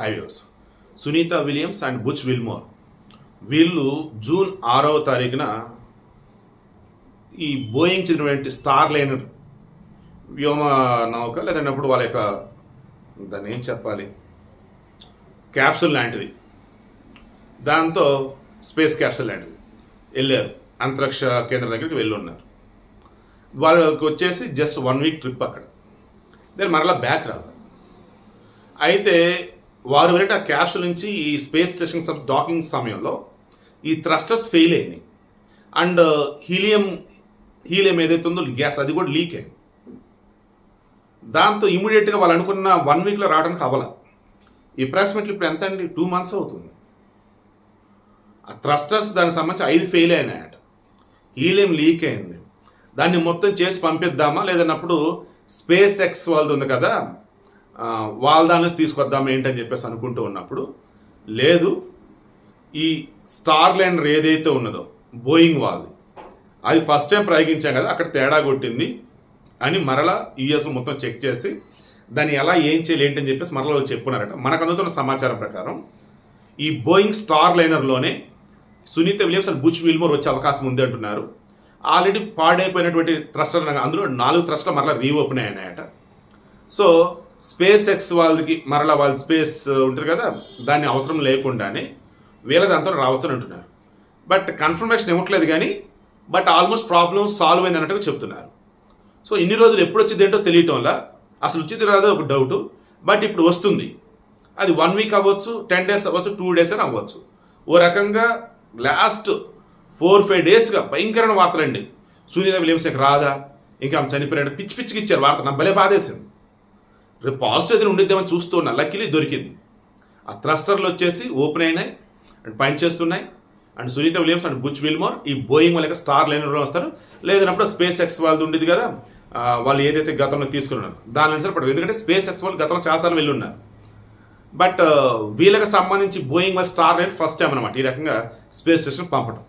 Highways. Sunita Williams and Butch Wilmore. వీళ్ళు June ఆరవ తారీఖున ఈ బోయింగ్ చెందినటువంటి స్టార్ లైనర్ వ్యోమ నౌక లేదన్నప్పుడు వాళ్ళ యొక్క దాన్ని ఏం చెప్పాలి? క్యాప్సూల్ లాంటిది. దాంతో స్పేస్ క్యాప్సూల్ లాంటిది. వెళ్ళారు. అంతరిక్ష కేంద్రం దగ్గరికి వెళ్ళి ఉన్నారు వాళ్ళకి వచ్చేసి జస్ట్ వన్ వీక్ ట్రిప్ అక్కడ. దాని మరలా బ్యాక్ రాదు అయితే వారు వెళ్ళి ఆ క్యాప్సూల్ నుంచి ఈ స్పేస్ స్టేషన్ సబ్ డాకింగ్ సమయంలో ఈ థ్రస్టర్స్ ఫెయిల్ అయినాయి. అండ్ uh, హీలియం హీలియం ఏదైతే ఉందో గ్యాస్ అది కూడా లీక్ అయింది. దాంతో ఇమీడియట్గా వాళ్ళు అనుకున్న వన్ వీక్లో రావడానికి అవ్వలేదు అప్రాక్సిమేట్లీ ఇప్పుడు ఎంత అండి? టూ మంత్స్ అవుతుంది. ఆ థ్రస్టర్స్ దానికి సంబంధించి ఐదు ఫెయిల్ అయినాయట. హీలియం లీక్ అయింది. దాన్ని మొత్తం చేసి పంపిద్దామా? లేదన్నప్పుడు స్పేస్ ఎక్స్ వాళ్ళది ఉంది కదా వాళ్ళ దాని ఏంటని చెప్పేసి అనుకుంటూ ఉన్నప్పుడు లేదు ఈ స్టార్ లైనర్ ఏదైతే ఉన్నదో బోయింగ్ వాళ్ళది అది ఫస్ట్ టైం ప్రయోగించాం కదా అక్కడ తేడా కొట్టింది అని మరలా యుఎస్ మొత్తం చెక్ చేసి దాన్ని ఎలా ఏం చేయాలి ఏంటని చెప్పేసి మరలా వాళ్ళు చెప్పుకున్నారట. మనకు అందుతున్న సమాచారం ప్రకారం ఈ Boeing star లైనర్లోనే Sunita Williams and Butch Wilmore వచ్చే అవకాశం ఉంది అంటున్నారు. ఆల్రెడీ పాడైపోయినటువంటి థ్రస్టర్ అందులో నాలుగు థ్రస్టర్ మరలా రీఓపెన్ అయినాయట. సో స్పేస్ ఎక్స్ వాళ్ళకి మరలా వాళ్ళ స్పేస్ ఉంటుంది కదా దాన్ని అవసరం లేకుండానే వీళ్ళ దాంతో రావచ్చు అంటున్నారు. బట్ కన్ఫర్మేషన్ ఇవ్వట్లేదు కానీ బట్ ఆల్మోస్ట్ ప్రాబ్లం సాల్వ్ అయింది అన్నట్టుగా చెప్తున్నారు. సో ఇన్ని రోజులు ఎప్పుడు వచ్చింది ఏంటో తెలియటం వల్ల అసలు వచ్చింది రాదో ఒక డౌట్ బట్ ఇప్పుడు వస్తుంది. అది వన్ వీక్ అవ్వచ్చు టెన్ డేస్ అవ్వచ్చు టూ డేస్ అని అవ్వచ్చు. ఓ రకంగా లాస్ట్ ఫోర్ ఫైవ్ డేస్గా భయంకరమైన వార్తలండి. సునీత విలియమ్స్ రాదా? ఇంకా ఆమె చనిపోయాడు పిచ్చి పిచ్చికి ఇచ్చారు వార్త. నా భలే బాధేసింది. రేపు పాజిటివ్ ఏదైనా ఉండిద్దామని చూస్తూ ఉన్నా. లక్కీలీ దొరికింది. ఆ థ్రస్టర్లు వచ్చేసి ఓపెన్ అయినాయి అండ్ పని చేస్తున్నాయి. And Sunita Williams and Butch Wilmore ఈ బోయింగ్ వాళ్ళకి స్టార్ లైనర్లో వస్తారు. లేదన్నప్పుడు స్పేస్ ఎక్స్ వాళ్ళది ఉండేది కదా వాళ్ళు ఏదైతే గతంలో తీసుకున్నారు దాని అనుసారం పడదు. ఎందుకంటే స్పేస్ ఎక్స్ వాళ్ళు గతంలో చాలాసార్లు వెళ్ళి ఉన్నారు బట్ వీళ్ళకి సంబంధించి బోయింగ్ వాళ్ళ స్టార్ లైన్ ఫస్ట్ టైం అనమాట ఈ రకంగా స్పేస్ స్టేషన్ పంపడం